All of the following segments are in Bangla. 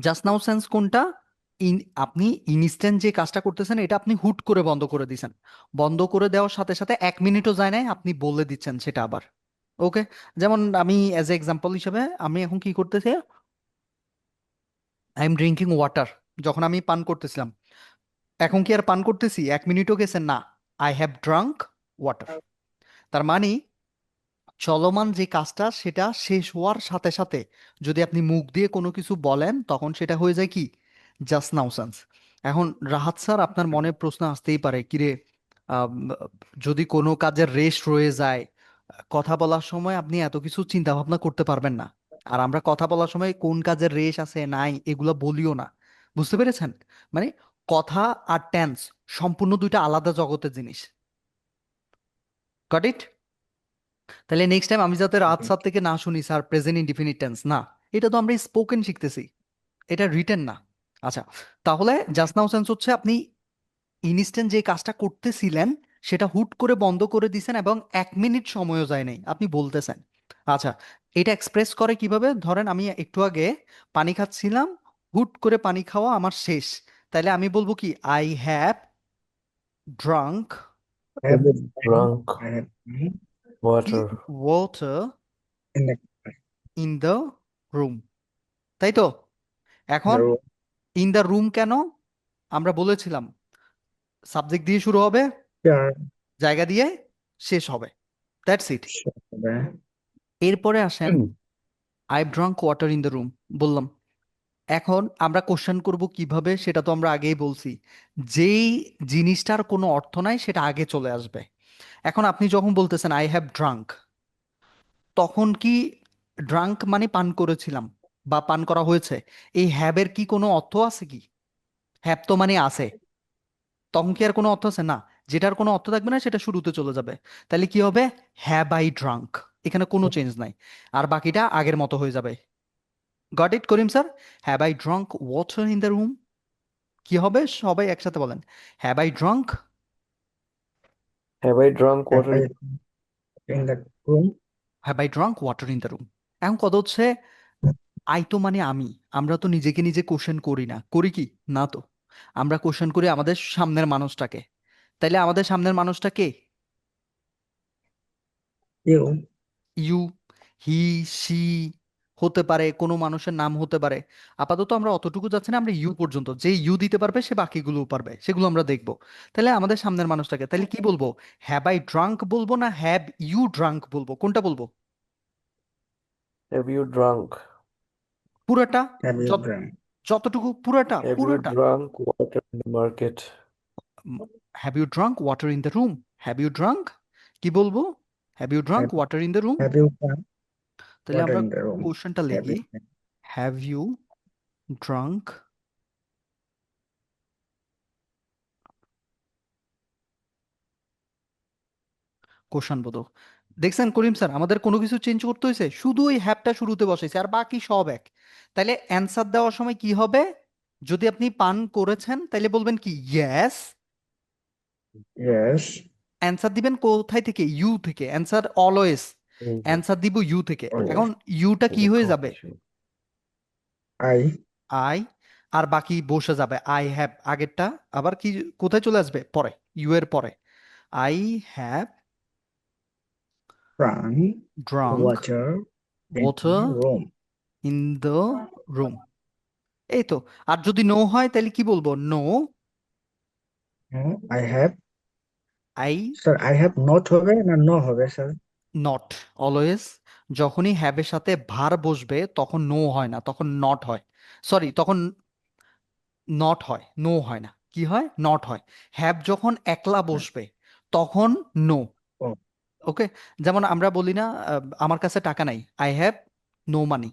জাস্ট নাও সেন্স কোনটা? ইন আপনি ইনস্ট্যান্ট যে কাজটা করতেছেন এটা আপনি হুট করে বন্ধ করে দিছেন। বন্ধ করে দেওয়ার সাথে সাথে এক মিনিটও যায় নাই আপনি বলে দিচ্ছেন সেটা আবার। ওকে যেমন আমি অ্যাজ এ এক্সাম্পল হিসেবে আমি এখন কি করতেছি? আই এম ড্রিঙ্কিং ওয়াটার যখন আমি পান করতেছিলাম। এখন কি আর পান করতেছি? এক মিনিটও গেছে না। আই হ্যাভ ড্রাঙ্ক ওয়াটার তার মানে চলমান যে কাজটা, সেটা শেষ হওয়ার সাথে সাথে যদি আপনি মুখ দিয়ে কোনো কিছু বলেন, তখন সেটা হয়ে যায় কি? জাস্ট নাও সেন্স এখন রাহাত স্যার, আপনার মনে প্রশ্ন আসতেই পারে, কিরে যদি কোনো কাজের রেশ রয়ে যায়, কথা বলার সময় আপনি এত কিছু চিন্তা ভাবনা করতে পারবেন না। আর আমরা কথা বলার সময় কোন কাজের রেশ আছে, নাই, এগুলো বলিও না। বুঝতে পেরেছেন? মানে কথা আর টেন্স সম্পূর্ণ দুইটা আলাদা জগতের জিনিস। গট ইট তাহলে নেক্সট টাইম আমি যাতে রাত সাত থেকে না শুনি স্যার প্রেজেন্ট ইনডিফিনিট টেন্স না এটা তো আমরা স্পোকেন শিখতেছি এটা রিটেন না। আচ্ছা তাহলে জাস্ট নাও সেন্স হচ্ছে আপনি ইনস্ট্যান্ট যে কাজটা করতেছিলেন সেটা হুট করে বন্ধ করে দিছেন এবং এক মিনিট সময়ও যায় নাই আপনি বলতেছেন। আচ্ছা এটা এক্সপ্রেস করে কীভাবে? ধরেন আমি একটু আগে পানি খাচ্ছিলাম হুট করে পানি খাওয়া আমার শেষ তাহলে আমি বলব কি? I have drunk I water in the in the room তাই তো? এখন the room. In the room কেন? আমরা বলেছিলাম। সাবজেক্ট দিয়ে শুরু হবে. জায়গা দিয়ে শেষ হবে। That's it. এরপরে আসেন I drunk water in the room বললাম। এখন আমরা কোশ্চেন করব কীভাবে সেটা তো আমরা আগেই বলছি। যেই জিনিসটার কোনো অর্থ নাই সেটা আগে চলে আসবে। এখন আপনি যখন বলতেছেন আই হ্যাভ ড্রাঙ্ক তখন কি ড্রাঙ্ক মানে পান করেছিলাম বা পান করা হয়েছে? এই হ্যাবের কি কোনো অর্থ আছে কি? হ্যাব তো মানে আছে। তখন কি আর কোনো অর্থ আছে? না, যেটার কোনো অর্থ থাকবে না, সেটা শুরুতে চলে যাবে। তাহলে কি হবে? হ্যাভ আই ড্রাঙ্ক এখানে কোনো চেঞ্জ নাই। আর বাকিটা আগের মতো হয়ে যাবে। Got it Karim sir have I drunk water in the room কি হবে? সবাই একসাথে বলেন। Have I drunk have I drunk Have water I in the room? Have I drunk water in the room এখন কথা হচ্ছে আই তো মানে আমি। আমরা তো নিজেকে নিজে কোশ্চেন করি না। করি কি? না তো। আমরা কোশ্চেন করি আমাদের সামনের মানুষটাকে। তাইলে আমাদের সামনের মানুষটা কে? You. ইউ হি সি হতে পারে কোনো মানুষের নাম হতে পারে। আপাতত আমরা অতটুকু যাচ্ছি না আমরা ইউ পর্যন্ত। যে ইউ দিতে পারবে সে বাকিগুলো পারবে সেগুলো আমরা দেখব। তাহলে আমাদের সামনের মানুষটাকে তাহলে কি বলব? হ্যাভ আই ড্রাঙ্ক বলব না হ্যাভ ইউ ড্রাঙ্ক বলব? কোনটা বলব? Have you drunk? Have পুরাটা? যতটুকু পুরাটা have you পুরাটা। drunk water in the market? Have you drunk water in the room have you drunk কি বলব? Have you drunk water in the room Have you drunk? তাহলে আমরা? কোশ্চেনটা লিখি। হ্যাভ ইউ ড্রাঙ্ক কোশ্চেন বোধ দেখছেন করিম স্যার আমাদের কোনো কিছু চেঞ্জ করতে হয়েছে? শুধু ওই হ্যাপটা শুরুতে বসাইছে আর বাকি সব এক। তাহলে অ্যান্সার দেওয়ার সময় কি হবে? যদি আপনি পান করেছেন তাহলে বলবেন কি ইয়েস Yes. অ্যান্সার দিবেন কোথায় থেকে? ইউ থেকে। অ্যান্সার অলওয়েজ অ্যান্সার দিব ইউ থেকে। এখন ইউটা কি হয়ে যাবে? আই আই আর বাকি বসে যাবে। আই হ্যাভ আগেরটা আবার কি কোথায় চলে আসবে? পরে ইউ এর পরে। I have Drunk water in water the room. In the room এই তো। আর যদি নো হয় তাহলে কি বলব? No I have. I Sir, I have not হবে না no হবে স্যার নট অলওয়েজ যখনই হ্যাভের সাথে ভার বসবে তখন নো হয় না তখন নট হয়। সরি তখন নট হয় নো হয় না। কি হয়? নট হয়। হ্যাভ যখন একলা বসবে তখন নো ওকে যেমন আমরা বলি না আমার কাছে টাকা নাই। I have no money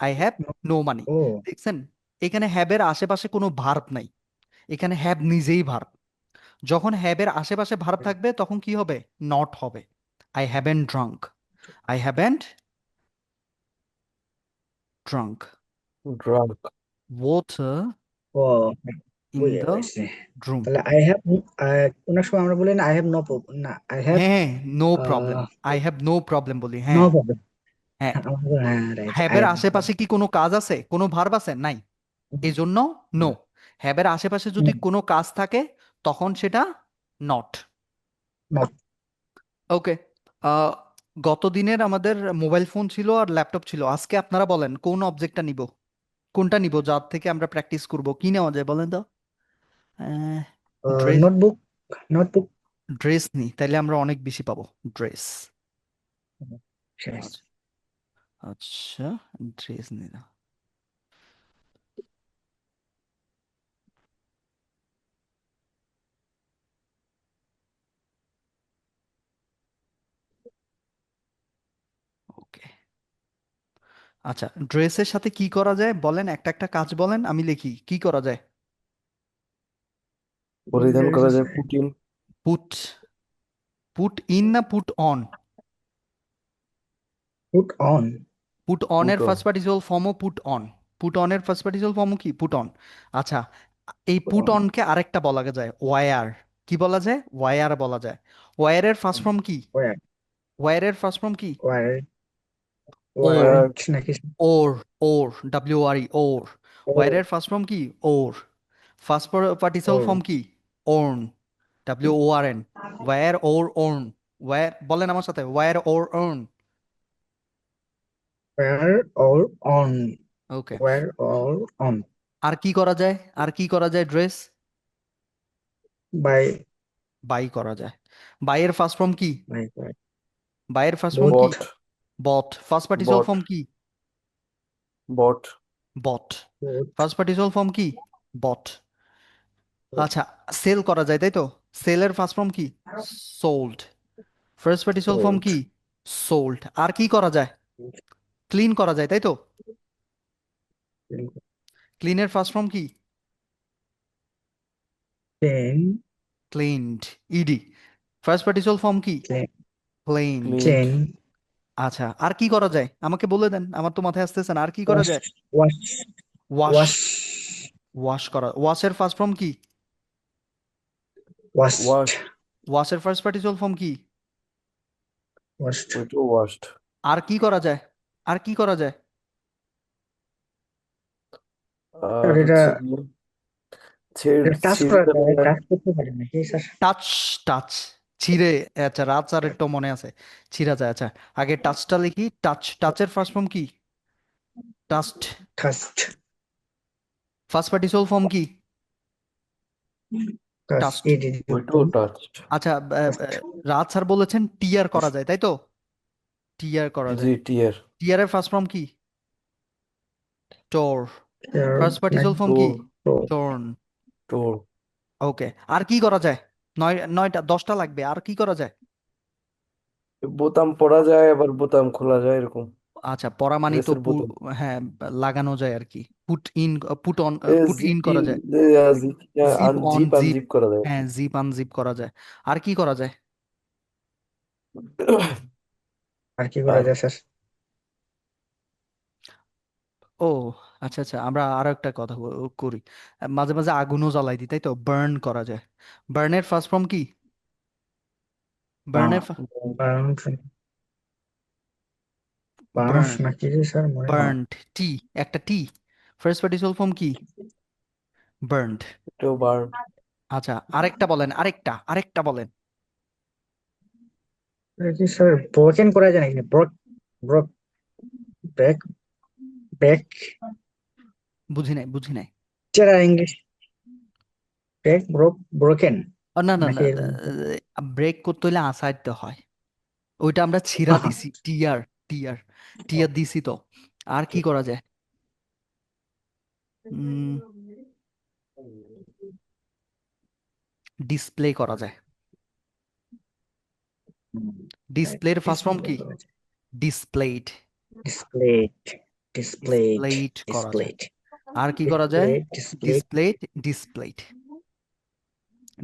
I have no money দেখছেন? এখানে হ্যাবের আশেপাশে কোনো ভার্ব নাই। এখানে হ্যাব নিজেই ভার্ব যখন হ্যাবের আশেপাশে ভার্ব থাকবে তখন কি হবে? নট হবে। Haven't drunk drunk. ওয়াটার ও ইন বুঝে দ্য পাইছি রুম তাহলে আই হ্যাভ অনেক সময় আমরা বলি না আই হ্যাভ নো না আই হ্যাভ হ্যাঁ no problem ah, I have no problem বলি নো হ্যাঁ। প্রবলেম হ্যাঁ হ্যাঁ আশেপাশে কি কোনো কাজ আছে? কোনো ভার্ব আছে? নাই। এই জন্য নো হ্যাবের আশেপাশে যদি কোনো কাজ থাকে তখন সেটা নট Not. ওকে গত দিনের আমাদের মোবাইল ফোন ছিল আর ল্যাপটপ ছিল। আজকে আপনারা বলেন কোন অবজেক্টটা নিব? কোনটা নিব যার থেকে আমরা প্র্যাকটিস করব? কি নেওয়া যায় বলেন তো? ড্রেস নোটবুক নোটবুক ড্রেস নি তাইলে আমরা অনেক বেশি পাবো ড্রেস আচ্ছা আচ্ছা ড্রেস নিলাম। আচ্ছা ড্রেসের সাথে কি করা যায়? বলেন একটা একটা কাজ বলেন আমি লিখি। কি করা যায়? পরিধান করা। যায় put in put put in না put on put on put on এর. ফার্স্ট পার্টিসিপল ফর্মও পুট অন পুট অন এর ফার্স্ট পার্টিসিপল ফর্মও কি? পুট অন আচ্ছা এই পুট on. অনকে আরেকটা বলা যায়? ওয়ার কি বলা যায়? ওয়ার বলা যায়। ওয়ারের ফার্স্ট ফর্ম কি? ওয়ার ওয়ারের ফার্স্ট ফর্ম কি? Wear Or. নাকি wore wore W R E wore ওয়ারের first form কি wore first participle Or. Form কি worn W O R N wear wore worn wear বলেন আমার সাথে wear wore worn wear wore worn okay wear wore worn আর কি করা যায়? আর কি করা যায় ড্রেস বাই বাই করা যায়। বাইয়ের ফার্স্ট ফর্ম কি বাই বাই বাইয়ের ফার্স্ট ফর্ম কি bought first participle Bought. Form কি? Bought bought first participle form কি? বট আচ্ছা সেল করা যায় তাই তো? সেলের ফার্স্ট ফর্ম কি? সোল্ড ফার্স্ট পার্টিসিপল ফর্ম কি? সোল্ড আর কি করা যায়? ক্লিন করা যায় তাই তো? ক্লিনের ফার্স্ট ফর্ম কি? Chain cleaned ED first participle form কি? Clean. ক্লিন চেন আচ্ছা আর কি করা যায়? আমাকে বলে দেন আমার তো মাথায় আসতেছে না আর কি করা যায়? ওয়াশ ওয়াশ ওয়াশ ওয়াশ করা ওয়াশের ফার্স্ট ফর্ম কি? ওয়াশ ওয়াশ ওয়াশের ফার্স্ট পার্টিসিপল ফর্ম কি? ওয়াশড আর কি করা যায়? আর কি করা যায়? আর এটা- হচ্ছে গিয়ে ছেড় টাচ। টাচ ছিঁড়ে আচ্ছা রাত আর একটু মনে আছে ছিঁড়া যায় আচ্ছা আগে টাচটা লিখি টাচ টাচের ফার্স্ট ফর্ম কি? টাস্ট ফার্স্ট পার্টিসিপল ফর্ম কি? টাচড আচ্ছা রাত স্যার বলেছেন টিয়ার করা যায় তাই তো? টিয়ার করা জি যায় টিয়ার টিয়ারের ফার্স্ট ফর্ম কি? টোর ফার্স্ট পার্টিসিপল ফর্ম কি? টোর্ন টোর ওকে আর কি করা যায়? নয় নয়টা দশটা লাগবে আর কি করা যায়? বোতাম পরা যায় আবার বোতাম খোলা যায় এরকম। আচ্ছা পরা মানে তো ড্রেসের বোতাম। হ্যাঁ লাগানো যায় আর কি। Put in put on put in zip করা ইন যায়। Zip zip on unzip zip unzip করা যায়। হ্যাঁ জিপ আনজিপ করা যায়। আর কি করা যায়? আর কি করা আর- যায় স্যার? ও আচ্ছা আচ্ছা আমরা আরও একটা কথা ব- করি। মাঝে মাঝে আগুনও জ্বালাই দিই তাই তো? বার্ন করা যায়। বার্নের ফার্স্ট ফর্ম কি? বার্ন নাকি যে স্যার? মনে হয় বার্নড টি একটা টি। ফার্স্ট পার্টিসিপল ফর্ম কি? বার্নড। এটাও বার্ন। আচ্ছা আরেকটা বলেন আরেকটা আরেকটা বলেন। এটা কি স্যার ব্রোকেন করা যায় নাকি? ব্রক ব্রক ব্রেক ব্রেক বুঝি নাই বুঝি নাই। ইংলিশ ব্রেক ব্রোক ব্রোকেন ও, না না না নাকি? ব্রেক করতে হলে আসাইতে হয়। ওইটা আমরা ছিঁড়া দিছি টিয়ার টিয়ার টিয়ার দিছি তো। আর কি করা যায়? উম ডিসপ্লে করা যায়। ডিসপ্লের ফার্স্ট ফর্ম কি? ডিসপ্লেড ডিসপ্লেড ডিসপ্লেড ডিসপ্লেড করা যায়। ডিসপ্লেড আর কি করা যায়? ডিসপ্লেড ডিসপ্লেড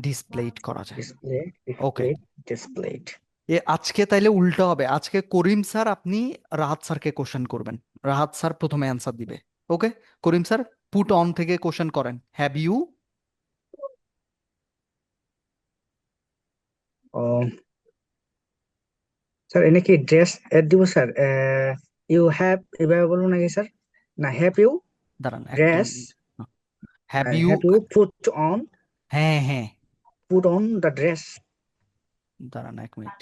ডিসপ্লেড করা যায়. ডিসপ্লেড ডিসপ্লেড এ আজকে তাইলে উল্টো হবে। আজকে করিম স্যার আপনি রাহাত স্যারকে কোশ্চেন করবেন। রাহাত স্যার প্রথমে অ্যান্সার দিবে। Okay Karim sir put on থেকে কোশ্চেন করেন। হ্যাভ ইউ স্যার এনে কি ড্রেস এড দিব স্যার ইউ হ্যাভ এভাবে বলব নাকি স্যার না হ্যাভ ইউ দাঁড়ান dress have you have you put on? হ্যাঁ হ্যাঁ। Put on the dress? দাঁড়ান এক মিনিট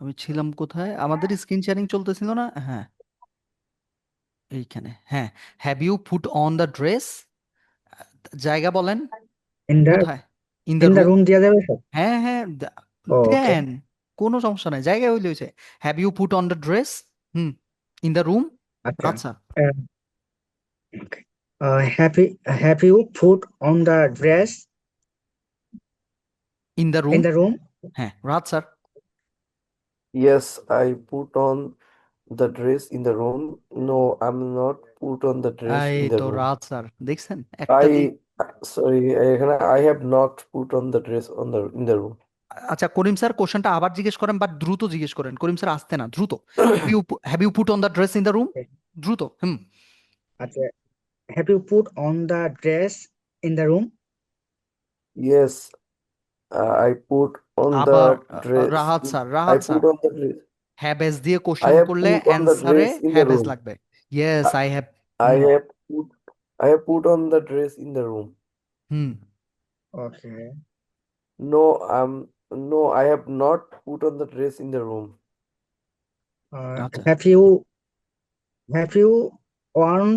আমি ছিলাম কোথায়? আমাদের স্ক্রিন শেয়ারিং চলতেছিল না? হ্যাঁ। এইখানে হ্যাঁ। Have you put on the dress জায়গা বলেন। In the কোথায়? In the room room? দেওয়া যাবে স্যার? হ্যাঁ হ্যাঁ। Oh, দেন কোনো সমস্যা নাই। জায়গা হইলে হয়েছে have you put on the dress hmm. In the room আচ্ছা। আচ্ছা Uh, okay. Uh, have you have you put on the dress in the room in the room? হ্যাঁ রাত sir Yes, I put on the dress in the room. No, I'm not put on the dress এই in the তো room. রাত স্যার দেখছেন একটা I sorry, এখানে I have not put on the dress on the in the room. আচ্ছা করিম স্যার কোশ্চেনটা আবার জিজ্ঞেস করেন বাট দ্রুত জিজ্ঞেস করেন করিম স্যার আসতে না দ্রুত have you put on the dress in the room Okay. দ্রুত হুম আচ্ছা। Have you put on the dress in the room? Yes, uh, I put on the আবার ah, dress. Rahat in- sir I Rahat sir put on the dress. হ্যাবেস দিয়ে I কোশ্চেন have করলে put on the অ্যান্সারে dress in the হ্যাবেস room. লাগবে yes I have I hmm have put I have put on the dress in the room. Hmm Okay. No, um, no, I have not put on the dress in the room. Uh, আচ্ছা have you have you worn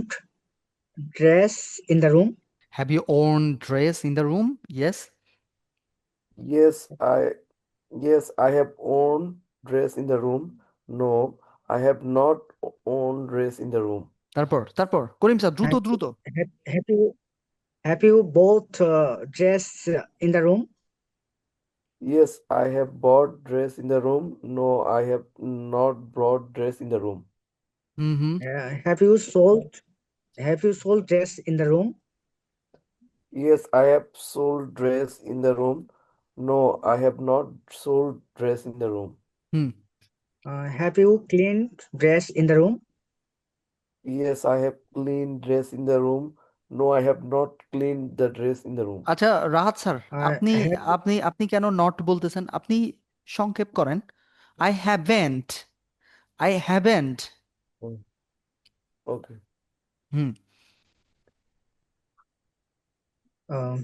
dress in the room? Have you on dress in the room yes Yes, I yes, I have own dress in the room. No, I have not own dress in the room. তারপর তারপর করিম স্যার দ্রুত Have, দ্রুত have, have you have you both uh, dress in the room? Yes, I have bought dress in the room. No, I have not brought dress in the room. Hmm hmm Uh, have you sold have you sold dress in the room? Yes, I have sold dress in the room. No, I have not sold dress in the room. Hmm Uh, have you cleaned dress in the room? Yes, I have cleaned dress in the room. No, I have not cleaned the dress in the room. আচ্ছা রাহাত স্যার Uh, আপনি have আপনি আপনি কেন নট বলতেছেন আপনি সংক্ষেপ করেন I haven't I haven't Mm, Okay. Hmm um,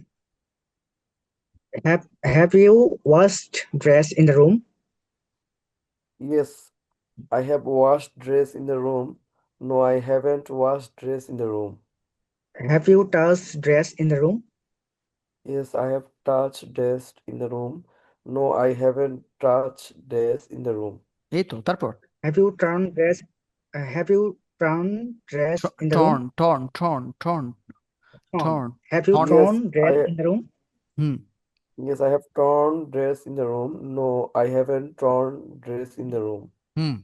have have you washed dress in the room? Yes, I have washed dress in the room. No, I haven't washed dress in the room. Have you touched dress in the room? Yes, I have touched dress in the room. No, I haven't touched dress in the room. এই তো তারপর Have you turned dress? Uh, have you torn dress T in the torn, room? Torn, torn, torn, torn, torn. Have you torn, torn dress I, in the room? Hmm. Yes, I have torn dress in the room. No, I haven't torn dress in the room. Hmm.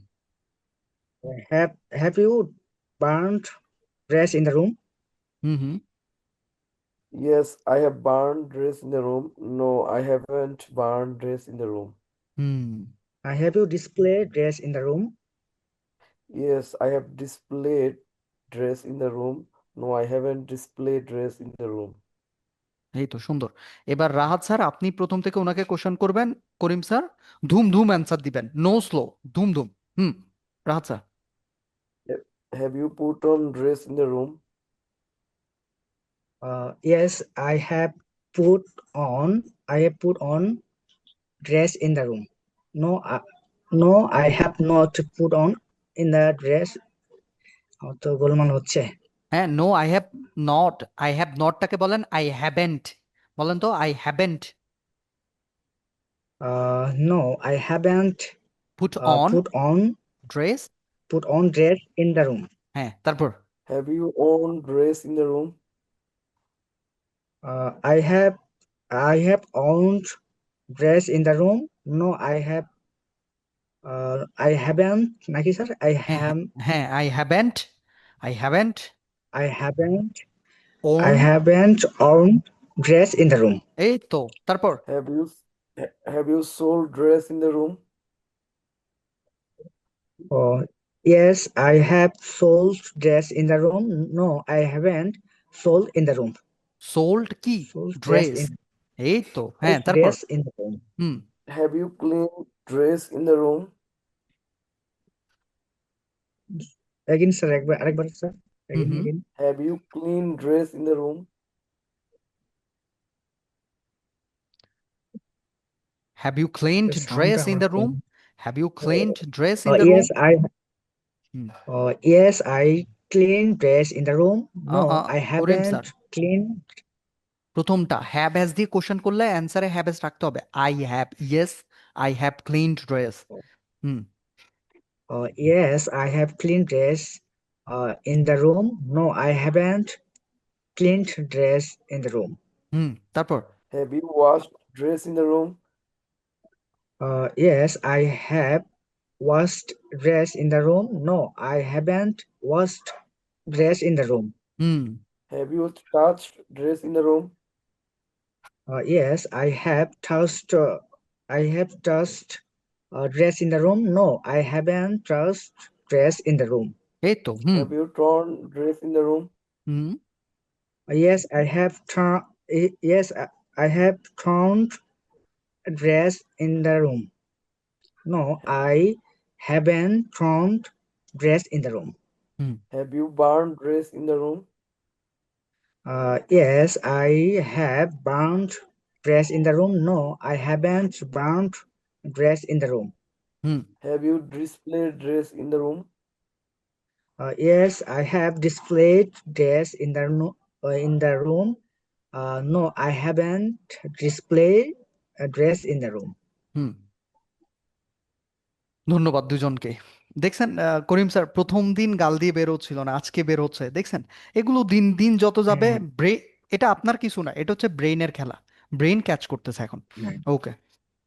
Have Have you burnt dress in the room? Mm-hmm. Yes, I have burned dress in the room. No, I haven't burned dress in the room. Hmm. I have you displayed dress in the room? Yes, I have displayed dress in the room. No, I haven't displayed dress in the room. এই তো সুন্দর এবার রাহাত স্যার আপনি প্রথম থেকে ওনাকে কোশ্চেন করবেন করিম স্যার ধুম ধুম অ্যান্সার দিবেন নো স্লো ধুম ধুম হুম Rahat sir Have you put on dress in the room? Uh, yes, I have put on. I have put on dress in the room. No, uh, no, I have not put on in the dress. আমার তো গোলমাল হচ্ছে হ্যাঁ no I have not I have নটটাকে বলেন আই হ্যাভেন্ট বলেন তো I haven't Uh, no, I haven't put uh, on put on dress put on dress in the room. হ্যাঁ তারপর Have you owned dress in the room? Uh, I have I have owned dress in the room. No, I have uh, I haven't নাকি স্যার I হ্যাঁ হ্যাঁ have হ্যাঁ I haven't I haven't I haven't I own haven't owned dress in the room. এই তো তারপর Have you ha- have you sold dress in the room? Oh, yes, I have sold dress in the room. No, I haven't sold in the room. Sold কি Sold dress ড্রেস in এই তো হ্যাঁ sold তারপর dress in the room. Hmm Have you cleaned dress in the room? Again, sir, একবার আরেকবার sir. Again, Mhm. again. Have you clean dress in the room? Have you cleaned sound dress in the আমার room? Have you cleaned dress in Uh, the room? yes, I. Hmm. Uh, yes, I clean dress in the room. Uh, No, uh, I Oren sir. haven't cleaned. প্রথমটা হ্যাভ হ্যাজ দিয়ে কোশ্চেন করলে অ্যান্সারে হ্যাভ হ্যাজ রাখতে হবে I have yes I have cleaned dress hmm uh, yes I have cleaned dress uh, in the room no I haven't cleaned dress in the room hmm তারপর Have you washed dress in the room? uh, yes I have washed dress in the room no I haven't washed dress in the room hmm Have you touched dress in the room? Uh, yes, I have touched. Uh, I have just uh, in the room. No, I haven't just dressed in the room. Esto. hmm, Have you torn dress in the room? hmm. Yes, I have torn. Eh, yes, I- I have torn dress in the room. No, I haven't torn dress in the room. Hmm. Have you burned dress in the room? Uh, yes, I have burned dress in the room. No, I haven't burned dress in the room. Hmm Have you displayed dress in the room? Uh, yes, I have displayed dress in the no, uh, in the room. Uh, no, I haven't displayed a dress in the room. Hmm ধন্যবাদ দুজনকে দেখছেন করিম স্যার প্রথম দিন গাল দিয়ে বের হচ্ছিল না আজকে বের হচ্ছে দেখছেন এগুলো দিন দিন যত যাবে হ্যাঁ। ব্রে এটা আপনার কিছু না এটা হচ্ছে ব্রেইনের খেলা ব্রেইন ক্যাচ করতেছে এখন। ওকে